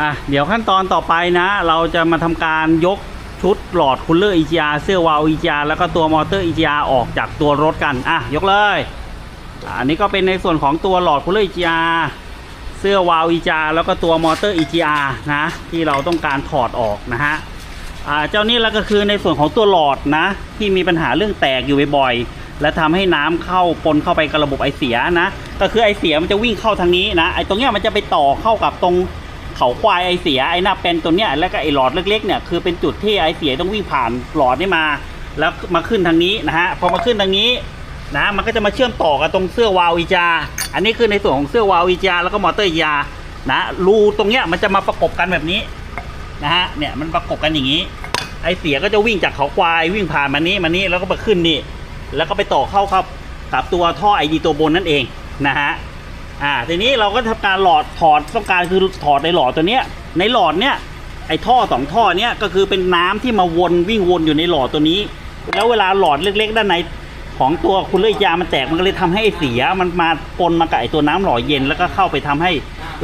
อะเดี๋ยวขั้นตอนต่อไปนะ เราจะมาทำการยกชุดหลอดคูลเลอร์ EGR เสื้อวาล์ว EGR แล้วก็ตัวมอเตอร์ EGR ออกจากตัวรถกันอะยกเลยอันนี้ก็เป็นในส่วนของตัวหลอดคูลเลอร์ EGR เสื้อวาล์ว EGR แล้วก็ตัวมอเตอร์ EGR นะที่เราต้องการถอดออกนะฮะอ่าเจ้านี่แล้วก็คือในส่วนของตัวหลอดนะ ที่มีปัญหาเรื่องแตกอยู่บ่อยๆและทำให้น้ำเข้าปนเข้าไปกับระบบไอเสียนะ ก็คือไอเสียมันจะวิ่งเข้าทางนี้นะไอตรงเนี้ยมันจะไปต่อเข้ากับตรง เขาควายไอเสียไอหน้าเป็นตัวเนี้ยแล้วก็ไอหลอดเล็กๆเนี่ยคือเป็นจุดที่ไอเสียต้องวิ่งผ่านหลอดนี่มา แล้วมาขึ้นทางนี้นะฮะพอมาขึ้นทางนี้นะมันก็จะมาเชื่อมต่อกับตรงเสื้อวาล์วอีจา อันนี้คือในส่วนของเสื้อวาล์วอีจา แล้วก็มอเตอร์อีจานะรูตรงเนี้ยมันจะมาประกบกันแบบนี้นะฮะเนี่ยมันประกบกันอย่างนี้ ไอเสียก็จะวิ่งจากเขาควายวิ่งผ่านมานี้มานี้แล้วก็มาขึ้นนี่แล้วก็ไปต่อเข้าครับกับตัวท่อไอดีตัวบนนั่นเองนะฮะ อ่าทีนี้เราก็ทำการหลอดถอดต้องการคือถอดในหลอดตัวเนี้ย ในหลอดเนี้ยไอท่อสองท่อเนี้ยก็คือเป็นน้ำที่มาวนวิ่งวนอยู่ในหลอดตัวนี้ แล้วเวลาหลอดเล็ก ๆ ด้านในของตัวคุณเลือยยามันแตกมันก็เลยทำให้เสียมันมาปนมากับไอตัวน้ำหล่อเย็น แล้วก็เข้าไปทำให้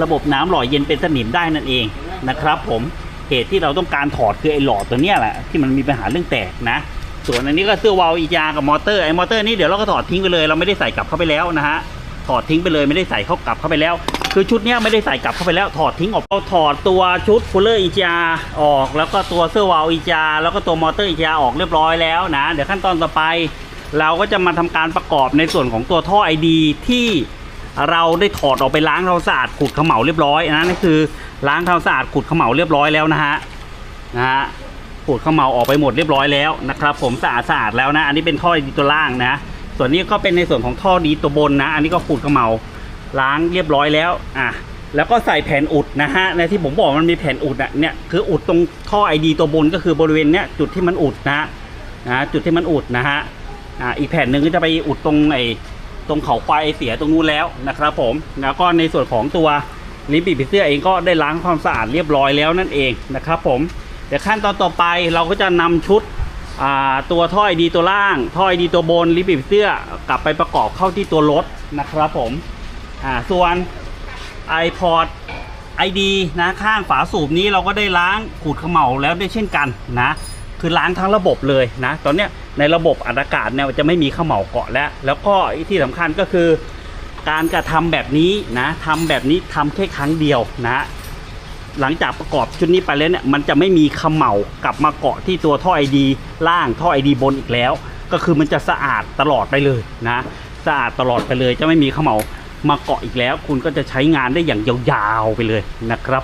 ระบบน้ำหล่อเย็นเป็นสนิมได้นั่นเองนะครับ ผมเหตุที่เราต้องการถอดคือไอหลอดตัวเนี้ยแหละที่มันมีปัญหาเรื่องแตกนะ ส่วนอันนี้ก็เสื้อวาล์วอีกยากับมอเตอร์ไอมอเตอร์นี่เดี๋ยวเราก็ถอดทิ้งไปเลย เราไม่ได้ใส่กลับเข้าไปแล้วนะฮะ ถอดทิ้งไปเลยไม่ได้ใส่เข้ากลับเข้าไปแล้ว คือชุดเนี้ยไม่ได้ใส่กลับเข้าไปแล้วถอดทิ้งออกเราถอดตัวชุดคูลเลอร์อีจาออก แล้วก็ตัวเสื้อวาล์วอีจาแล้วก็ตัวมอเตอร์อีจาออกเรียบร้อยแล้วนะ เดี๋ยวขั้นตอนต่อไป เราก็จะมาทำการประกอบในส่วนของตัวท่อไอดีที่เราได้ถอดออกไปล้างทำความสะอาดขุดเขม่าเรียบร้อยนะนั่นคือล้างทำความสะอาดขุดเขม่าเรียบร้อยแล้วนะฮะนะฮะขูดข้าวเมาออกไปหมดเรียบร้อยแล้วนะครับ ผมสะอาดสะอาดแล้วนะ อันนี้เป็นท่อดีตัวล่างนะ ส่วนนี้ก็เป็นในส่วนของท่อดีตัวบนนะ อันนี้ก็ขูดข้าวเมาล้างเรียบร้อยแล้วอะแล้วก็ใส่แผ่นอุดนะฮะในที่ผมบอกมันมีแผ่นอุดอะเนี่ยคืออุดตรงท่อไอดีตัวบนก็คือบริเวณเนี้ยจุดที่มันอุดนะฮะนะจุดที่มันอุดนะฮะอ่าอีกแผ่นหนึ่งก็จะไปอุดตรงไอตรงเขาควายไอเสียตรงนู้นแล้วนะครับผมแล้วก็ในส่วนของตัวลิ้นปีกผีเสื้อเองก็ได้ล้างความสะอาดเรียบร้อยแล้วนั่นเองนะครับผมเดี๋ยวขั้นตอนต่อไปเราก็จะนำชุด ตัวท่อไอดีตัวล่างท่อไอดีตัวบนลิปปิบเสื้อกลับไปประกอบเข้าที่ตัวรถนะครับผมอ่าส่วน iPod ID นะข้างฝาสูบนี้เราก็ได้ล้างขูดขม่าแล้วด้วยเช่นกันนะคือล้างทั้งระบบเลยนะตอนนี้ในระบบอัดอากาศเนี่ยจะไม่มีขม่าเกาะแล้ว แล้วก็ที่สำคัญก็คือ การกระทำแบบนี้นะทำแบบนี้ทำแค่ครั้งเดียวนะ หลังจากประกอบชุดนี้ไปแล้วเนี่ยมันจะไม่มีขมเหลากลับมาเกาะที่ตัวท่อไอดีล่างท่อไอดีบนอีกแล้ว ก็คือมันจะสะอาดตลอดไปเลยนะสะอาดตลอดไปเลยจะไม่มีขมเหลามาเกาะอีกแล้ว คุณก็จะใช้งานได้อย่างยาวๆไปเลยนะครับ